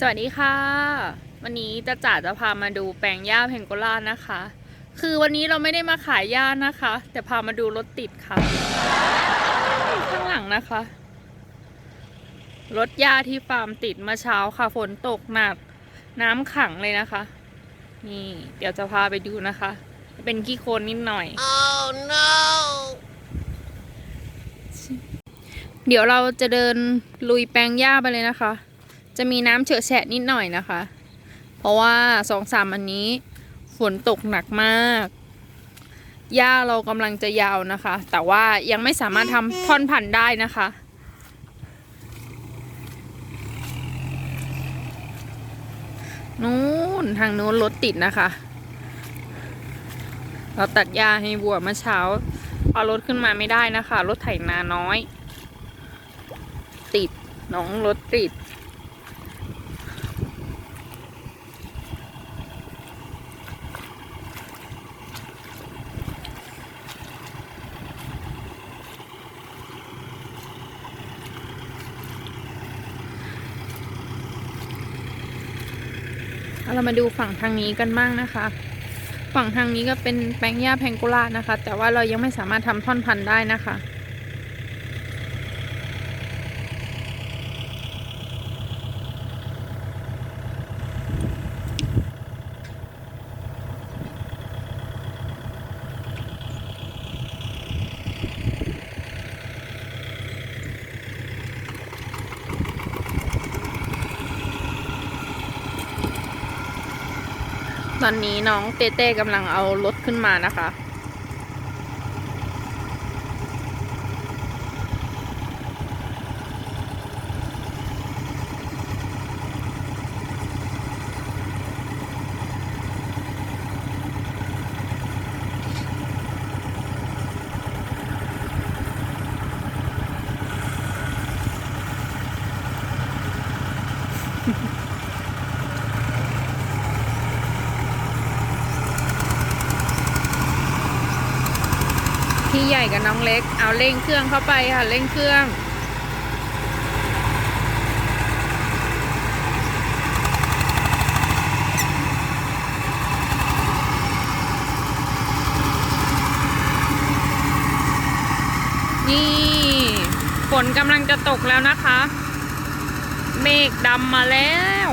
สวัสดีค่ะ วันนี้จะจ่าจะพามาดูแปลงหญ้าเพนโกล่านะคะ คือวันนี้เราไม่ได้มาขายหญ้านะคะ แต่พามาดูรถติดค่ะ ข้างหลังนะคะ รถหญ้าที่ฟาร์มติดเมื่อเช้าค่ะฝนตกหนัก น้ำขังเลยนะคะ นี่ เดี๋ยวจะพาไปดูนะคะ เป็นขี้โคลนนิดหน่อย Oh no! เดี๋ยวเราจะเดินลุยแปลงหญ้าไปเลยนะคะ จะมีน้ำเฉอะแฉะนิดหน่อยนะคะ เพราะว่าสองสามอันนี้ฝนตกหนักมาก หญ้าเรากำลังจะยาวนะคะ แต่ว่ายังไม่สามารถทำท่อนพันธุ์ได้นะคะ นู้นทางนู้นรถติดนะคะ เราตัดหญ้าให้วัวเมื่อเช้า เอารถขึ้นมาไม่ได้นะคะ รถไถนาน้อย ติดน้องรถติด เรามาดูฝั่งทางนี้กันบ้างนะคะ ฝั่งทางนี้ก็เป็นแปลงหญ้าแพงโกลานะคะ แต่ว่าเรายังไม่สามารถทำท่อนพันธุ์ได้นะคะ อนนี้น้องเต้เต้กำลังเอารถขึ้นมานะคะ พี่ใหญ่กับน้องเล็ก เอาเร่งเครื่องเข้าไปค่ะเร่งเครื่อง นี่ฝนกำลังจะตกแล้วนะคะ เมฆดำมาแล้ว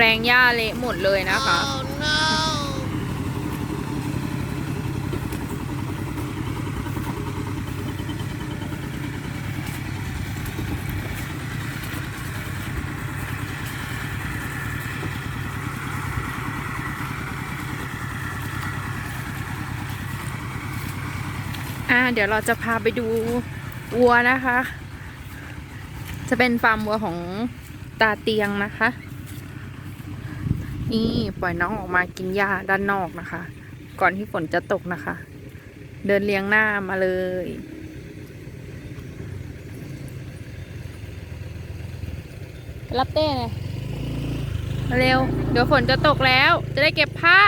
ปลงหญ้าเละหมดเลยนะคะ Oh no! อ่าเดี๋ยวเราจะพาไปดูวัวนะคะ จะเป็นฟาร์มวัวของตาเตียงนะคะ นี่ปล่อยน้องออกมากินหญ้าด้านนอกนะคะ ก่อนที่ฝนจะตกนะคะ เดินเลี้ยงหน้ามาเลย รับเต้เลยเร็ว เดี๋ยวฝนจะตกแล้ว จะได้เก็บผ้า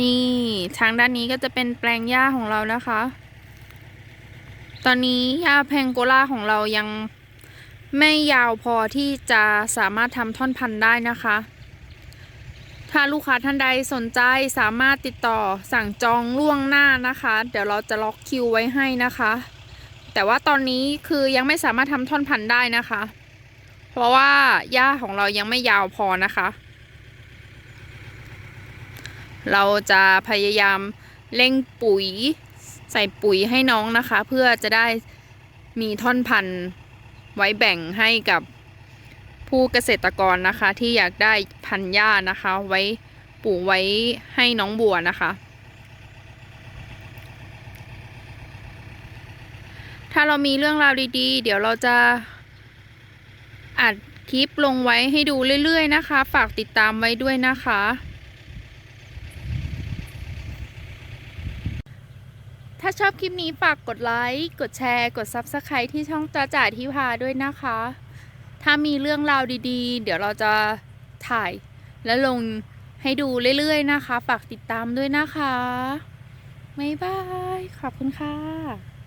นี่ทางด้านนี้ก็จะเป็นแปลงหญ้าของเรานะคะ ตอนนี้หญ้าแพงโกล่าของเรายังไม่ยาวพอที่จะสามารถทำท่อนพันธุ์ได้นะคะ ถ้าลูกค้าท่านใดสนใจสามารถติดต่อสั่งจองล่วงหน้านะคะ เดี๋ยวเราจะล็อกคิวไว้ให้นะคะ แต่ว่าตอนนี้คือยังไม่สามารถทำท่อนพันธุ์ได้นะคะ เพราะว่าหญ้าของเรายังไม่ยาวพอนะคะ เราจะพยายามเร่งปุ๋ย ใส่ปุ๋ยให้น้องนะคะ เพื่อจะได้มีท่อนพันธุ์ไว้แบ่งให้กับผู้เกษตรกรนะคะ ที่อยากได้พันธุ์หญ้านะคะ ไว้ปลูกไว้ให้น้องบัวนะคะ ถ้าเรามีเรื่องราวดีๆ เดี๋ยวเราจะอัดคลิปลงไว้ให้ดูเรื่อยๆนะคะ ฝากติดตามไว้ด้วยนะคะ ถ้าชอบคลิปนี้ฝากกดไลค์ กดแชร์ กด Subscribe ที่ช่องจ้าจ่าที่พาด้วยนะคะ ถ้ามีเรื่องราวดีๆ เดี๋ยวเราจะถ่ายและลงให้ดูเรื่อยๆนะคะ ฝากติดตามด้วยนะคะ บ๊ายบาย ขอบคุณค่ะ